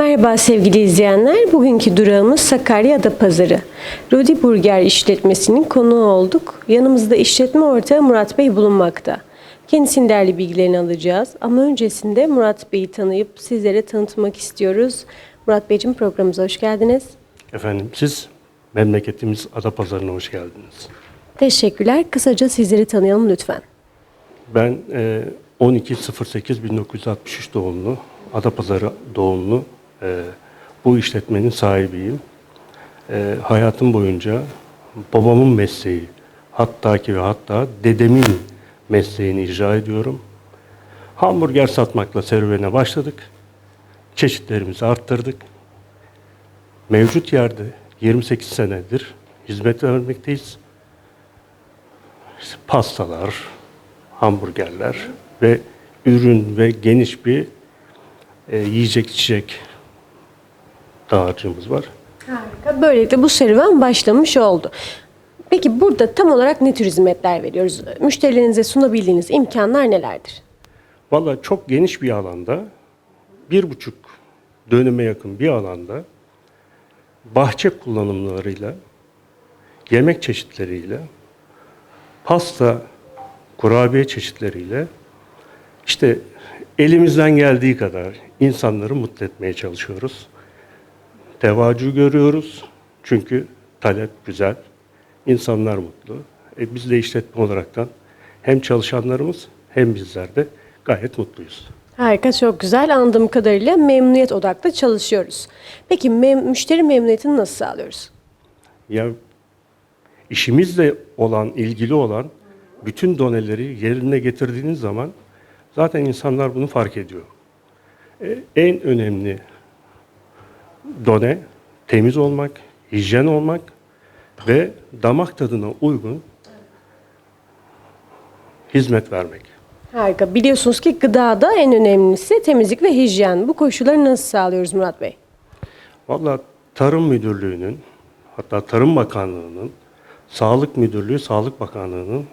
Merhaba sevgili izleyenler. Bugünkü durağımız Sakarya Adapazarı. Rodi Burger işletmesinin konuğu olduk. Yanımızda işletme ortağı Murat Bey bulunmakta. Kendisinin değerli bilgilerini alacağız. Ama öncesinde Murat Bey'i tanıyıp sizlere tanıtmak istiyoruz. Murat Beyciğim programımıza hoş geldiniz. Efendim siz memleketimiz Adapazarı'na hoş geldiniz. Teşekkürler. Kısaca sizleri tanıyalım lütfen. Ben e, 12.08.1963 doğumlu, Adapazarı doğumlu e, bu işletmenin sahibiyim. E, hayatım boyunca babamın mesleği, hatta ki ve hatta dedemin mesleğini icra ediyorum. Hamburger satmakla serüvene başladık. Çeşitlerimizi arttırdık. Mevcut yerde 28 senedir hizmet vermekteyiz. İşte pastalar, hamburgerler ve ürün ve geniş bir e, yiyecek içecek dağarcığımız var. Harika. Böylelikle bu serüven başlamış oldu. Peki burada tam olarak ne tür hizmetler veriyoruz? Müşterilerinize sunabildiğiniz imkanlar nelerdir? Valla çok geniş bir alanda, bir buçuk dönüme yakın bir alanda bahçe kullanımlarıyla, yemek çeşitleriyle, pasta, kurabiye çeşitleriyle işte elimizden geldiği kadar insanları mutlu etmeye çalışıyoruz. Tevacu görüyoruz çünkü talep güzel, insanlar mutlu. E biz de işletme olaraktan hem çalışanlarımız hem bizler de gayet mutluyuz. Harika, çok güzel. Anladığım kadarıyla memnuniyet odaklı çalışıyoruz. Peki mem- müşteri memnuniyetini nasıl sağlıyoruz? Ya işimizle olan, ilgili olan bütün doneleri yerine getirdiğiniz zaman zaten insanlar bunu fark ediyor. E, en önemli done temiz olmak, hijyen olmak ve damak tadına uygun hizmet vermek. Harika. Biliyorsunuz ki gıdada en önemlisi temizlik ve hijyen. Bu koşulları nasıl sağlıyoruz Murat Bey? Valla Tarım Müdürlüğü'nün, hatta Tarım Bakanlığı'nın, Sağlık Müdürlüğü, Sağlık Bakanlığı'nın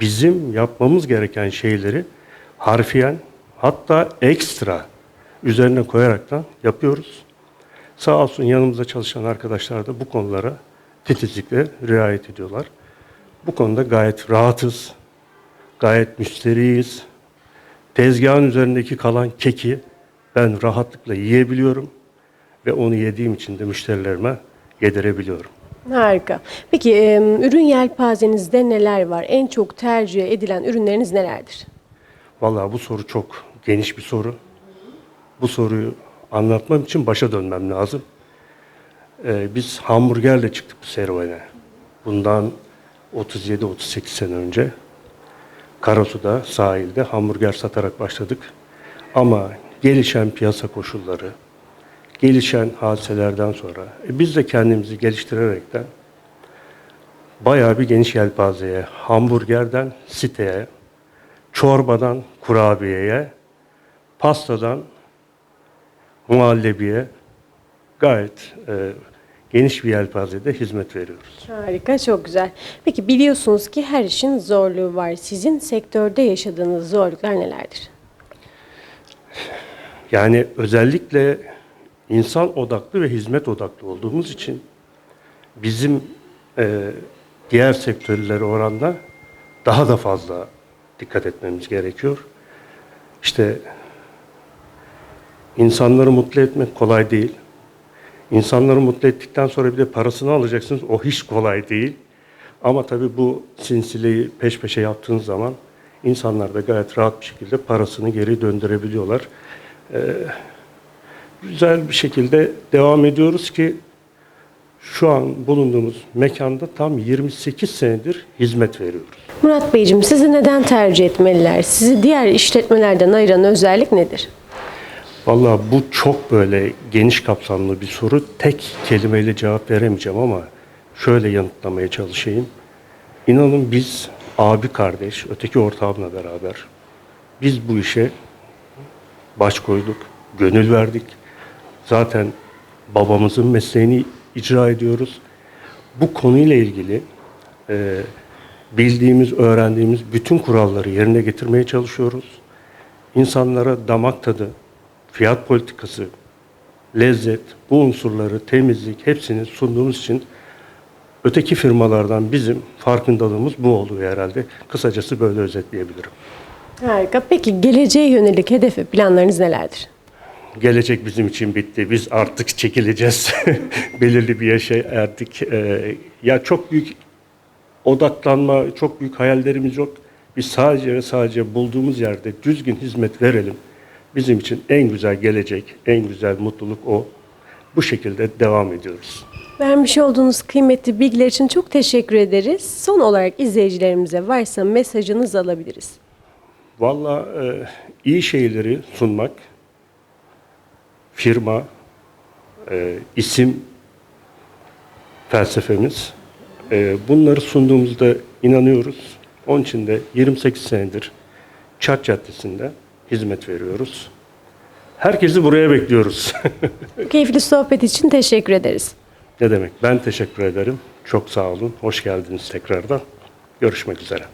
bizim yapmamız gereken şeyleri harfiyen hatta ekstra üzerine koyaraktan yapıyoruz. Sağ olsun yanımızda çalışan arkadaşlar da bu konulara titizlikle riayet ediyorlar. Bu konuda gayet rahatız, gayet müşteriyiz. Tezgahın üzerindeki kalan keki ben rahatlıkla yiyebiliyorum ve onu yediğim için de müşterilerime yedirebiliyorum. Harika. Peki ürün yelpazenizde neler var? En çok tercih edilen ürünleriniz nelerdir? Vallahi bu soru çok geniş bir soru. Bu soruyu anlatmam için başa dönmem lazım. Ee, biz hamburgerle çıktık bu serüvene. Bundan 37-38 sene önce Karasu'da, sahilde hamburger satarak başladık. Ama gelişen piyasa koşulları, gelişen hadiselerden sonra e, biz de kendimizi geliştirerekten bayağı bir geniş yelpazeye, hamburgerden siteye, çorbadan kurabiyeye, pastadan muhallebiye gayet e, geniş bir yelpazede hizmet veriyoruz. Harika, çok güzel. Peki biliyorsunuz ki her işin zorluğu var. Sizin sektörde yaşadığınız zorluklar nelerdir? Yani özellikle insan odaklı ve hizmet odaklı olduğumuz için bizim e, diğer sektörlere oranla daha da fazla dikkat etmemiz gerekiyor. İşte insanları mutlu etmek kolay değil. İnsanları mutlu ettikten sonra bir de parasını alacaksınız. O hiç kolay değil. Ama tabii bu sinsileyi peş peşe yaptığınız zaman insanlar da gayet rahat bir şekilde parasını geri döndürebiliyorlar. Ee, güzel bir şekilde devam ediyoruz ki şu an bulunduğumuz mekanda tam 28 senedir hizmet veriyoruz. Murat Beyciğim sizi neden tercih etmeliler? Sizi diğer işletmelerden ayıran özellik nedir? Vallahi bu çok böyle geniş kapsamlı bir soru. Tek kelimeyle cevap veremeyeceğim ama şöyle yanıtlamaya çalışayım. İnanın biz abi kardeş, öteki ortağımla beraber biz bu işe baş koyduk, gönül verdik. Zaten babamızın mesleğini icra ediyoruz. Bu konuyla ilgili e, bildiğimiz, öğrendiğimiz bütün kuralları yerine getirmeye çalışıyoruz. İnsanlara damak tadı, fiyat politikası lezzet, bu unsurları, temizlik hepsini sunduğumuz için öteki firmalardan bizim farkındalığımız bu oluyor herhalde. Kısacası böyle özetleyebilirim. Harika. Peki geleceğe yönelik hedef ve planlarınız nelerdir? Gelecek bizim için bitti. Biz artık çekileceğiz. Belirli bir yaşa erdik. Ee, ya çok büyük odaklanma, çok büyük hayallerimiz yok. Biz sadece ve sadece bulduğumuz yerde düzgün hizmet verelim. Bizim için en güzel gelecek, en güzel mutluluk o. Bu şekilde devam ediyoruz. Vermiş olduğunuz kıymetli bilgiler için çok teşekkür ederiz. Son olarak izleyicilerimize varsa mesajınızı alabiliriz. Valla e, iyi şeyleri sunmak, firma, e, isim felsefemiz. E, bunları sunduğumuzda inanıyoruz. Onun için de 28 senedir Çat Caddesi'nde hizmet veriyoruz. Herkesi buraya bekliyoruz. Bu keyifli sohbet için teşekkür ederiz. ne demek? Ben teşekkür ederim. Çok sağ olun. Hoş geldiniz tekrardan. Görüşmek üzere.